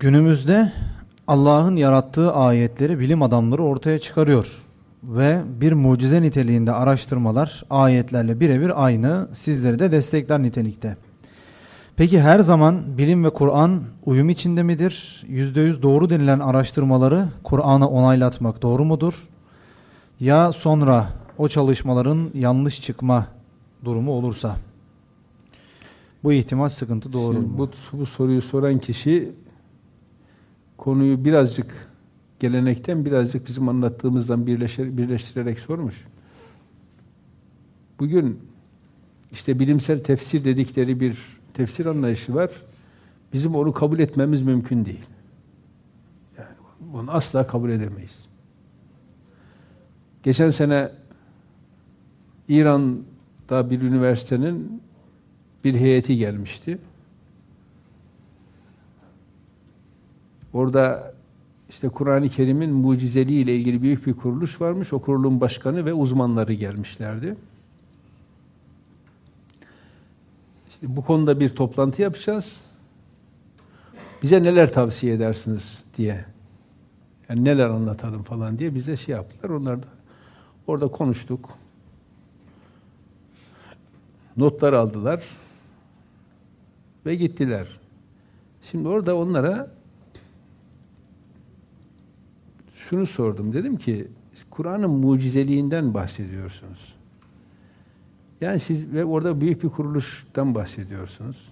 Günümüzde Allah'ın yarattığı ayetleri bilim adamları ortaya çıkarıyor. Ve bir mucize niteliğinde araştırmalar ayetlerle birebir aynı sizleri de destekler nitelikte. Peki her zaman bilim ve Kur'an uyum içinde midir? %100 doğru denilen araştırmaları Kur'an'a onaylatmak doğru mudur? Ya sonra o çalışmaların yanlış çıkma durumu olursa? Bu ihtimal sıkıntı doğru Şimdi mu? bu, bu soruyu soran kişi konuyu birazcık gelenekten birazcık bizim anlattığımızdan birleşer, birleştirerek sormuş. Bugün işte bilimsel tefsir dedikleri bir tefsir anlayışı var. Bizim onu kabul etmemiz mümkün değil. Yani bunu asla kabul edemeyiz. Geçen sene İran'da bir üniversitenin bir heyeti gelmişti. Orada işte Kur'an-ı Kerim'in mucizeliği ile ilgili büyük bir kuruluş varmış. O kurulun başkanı ve uzmanları gelmişlerdi. İşte bu konuda bir toplantı yapacağız. Bize neler tavsiye edersiniz diye. Yani neler anlatalım falan diye bize şey yaptılar. Onlar da orada konuştuk. Notlar aldılar ve gittiler. Şimdi orada onlara şunu sordum. Dedim ki Kur'an'ın mucizeliğinden bahsediyorsunuz. Yani siz ve orada büyük bir kuruluştan bahsediyorsunuz.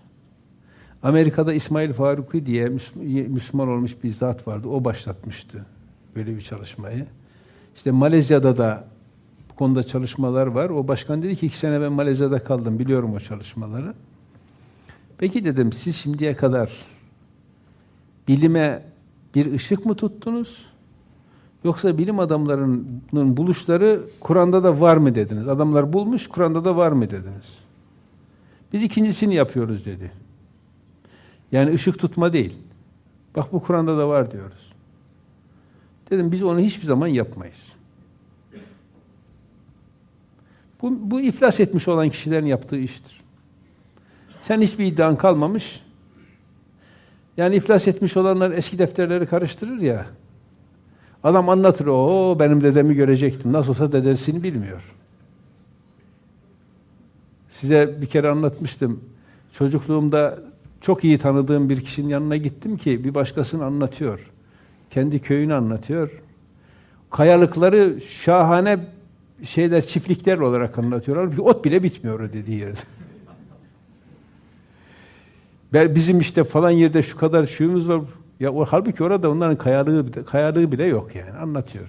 Amerika'da İsmail Faruki diye Müslüman olmuş bir zat vardı. O başlatmıştı böyle bir çalışmayı. İşte Malezya'da da bu konuda çalışmalar var. O başkan dedi ki iki sene ben Malezya'da kaldım. Biliyorum o çalışmaları. Peki dedim siz şimdiye kadar bilime bir ışık mı tuttunuz? Yoksa bilim adamlarının buluşları Kur'an'da da var mı dediniz? Adamlar bulmuş, Kur'an'da da var mı dediniz? Biz ikincisini yapıyoruz dedi. Yani ışık tutma değil. Bak bu Kur'an'da da var diyoruz. Dedim biz onu hiçbir zaman yapmayız. Bu, bu iflas etmiş olan kişilerin yaptığı iştir. Sen hiçbir iddian kalmamış. Yani iflas etmiş olanlar eski defterleri karıştırır ya. Adam anlatır, o benim dedemi görecektim. Nasıl olsa dedesini bilmiyor. Size bir kere anlatmıştım. Çocukluğumda çok iyi tanıdığım bir kişinin yanına gittim ki bir başkasını anlatıyor. Kendi köyünü anlatıyor. Kayalıkları şahane şeyler, çiftlikler olarak anlatıyorlar. Bir ot bile bitmiyor dediği yerde. Bizim işte falan yerde şu kadar şuyumuz var. Ya o, halbuki orada onların kayalığı, kayalığı bile yok yani anlatıyor.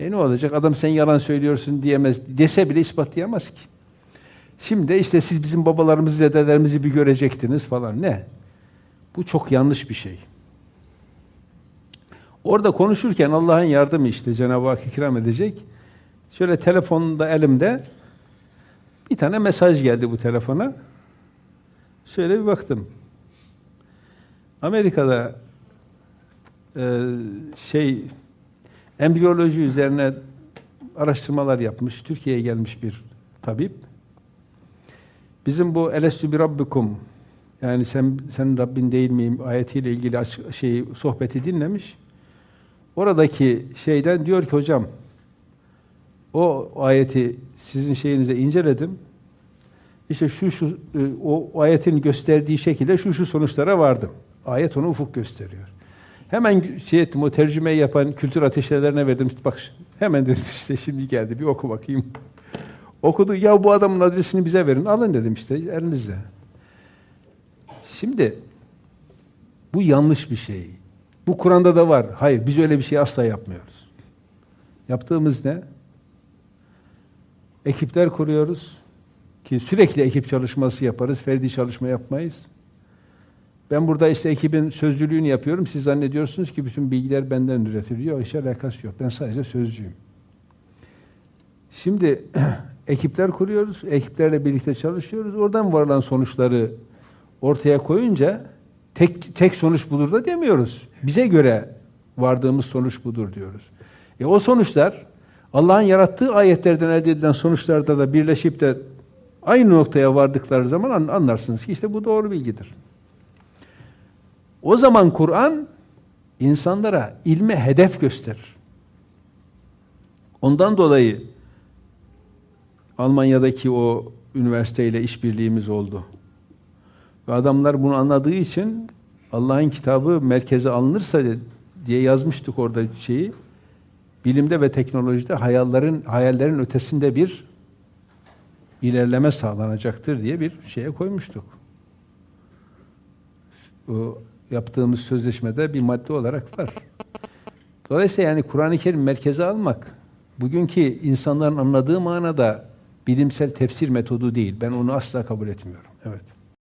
E ne olacak? Adam sen yalan söylüyorsun diyemez. Dese bile ispatlayamaz ki. Şimdi işte siz bizim babalarımızı, dedelerimizi bir görecektiniz falan. Ne? Bu çok yanlış bir şey. Orada konuşurken Allah'ın yardımı işte Cenab-ı Hak ikram edecek. Şöyle telefonda elimde bir tane mesaj geldi bu telefona. Şöyle bir baktım. Amerika'da e, şey embriyoloji üzerine araştırmalar yapmış, Türkiye'ye gelmiş bir tabip. Bizim bu elestü bir rabbikum yani sen sen Rabbin değil miyim ayetiyle ilgili şey sohbeti dinlemiş. Oradaki şeyden diyor ki hocam o ayeti sizin şeyinize inceledim. İşte şu şu o ayetin gösterdiği şekilde şu şu sonuçlara vardım. Ayet onu ufuk gösteriyor. Hemen şey ettim, o tercümeyi yapan kültür ateşlerine verdim. İşte bak hemen dedim işte şimdi geldi bir oku bakayım. Okudu. Ya bu adamın adresini bize verin. Alın dedim işte elinizde. Şimdi bu yanlış bir şey. Bu Kur'an'da da var. Hayır biz öyle bir şey asla yapmıyoruz. Yaptığımız ne? Ekipler kuruyoruz ki sürekli ekip çalışması yaparız. Ferdi çalışma yapmayız. Ben burada işte ekibin sözcülüğünü yapıyorum. Siz zannediyorsunuz ki bütün bilgiler benden üretiliyor. Hiç alakası yok. Ben sadece sözcüyüm. Şimdi ekipler kuruyoruz. Ekiplerle birlikte çalışıyoruz. Oradan varılan sonuçları ortaya koyunca tek tek sonuç budur da demiyoruz. Bize göre vardığımız sonuç budur diyoruz. E o sonuçlar Allah'ın yarattığı ayetlerden elde edilen sonuçlarda da birleşip de aynı noktaya vardıkları zaman anlarsınız ki işte bu doğru bilgidir. O zaman Kur'an insanlara ilme hedef gösterir. Ondan dolayı Almanya'daki o üniversiteyle işbirliğimiz oldu. Ve adamlar bunu anladığı için Allah'ın kitabı merkeze alınırsa diye yazmıştık orada şeyi. Bilimde ve teknolojide hayallerin hayallerin ötesinde bir ilerleme sağlanacaktır diye bir şeye koymuştuk. Yaptığımız sözleşmede bir madde olarak var. Dolayısıyla yani Kur'an-ı Kerim merkeze almak bugünkü insanların anladığı manada bilimsel tefsir metodu değil. Ben onu asla kabul etmiyorum. Evet.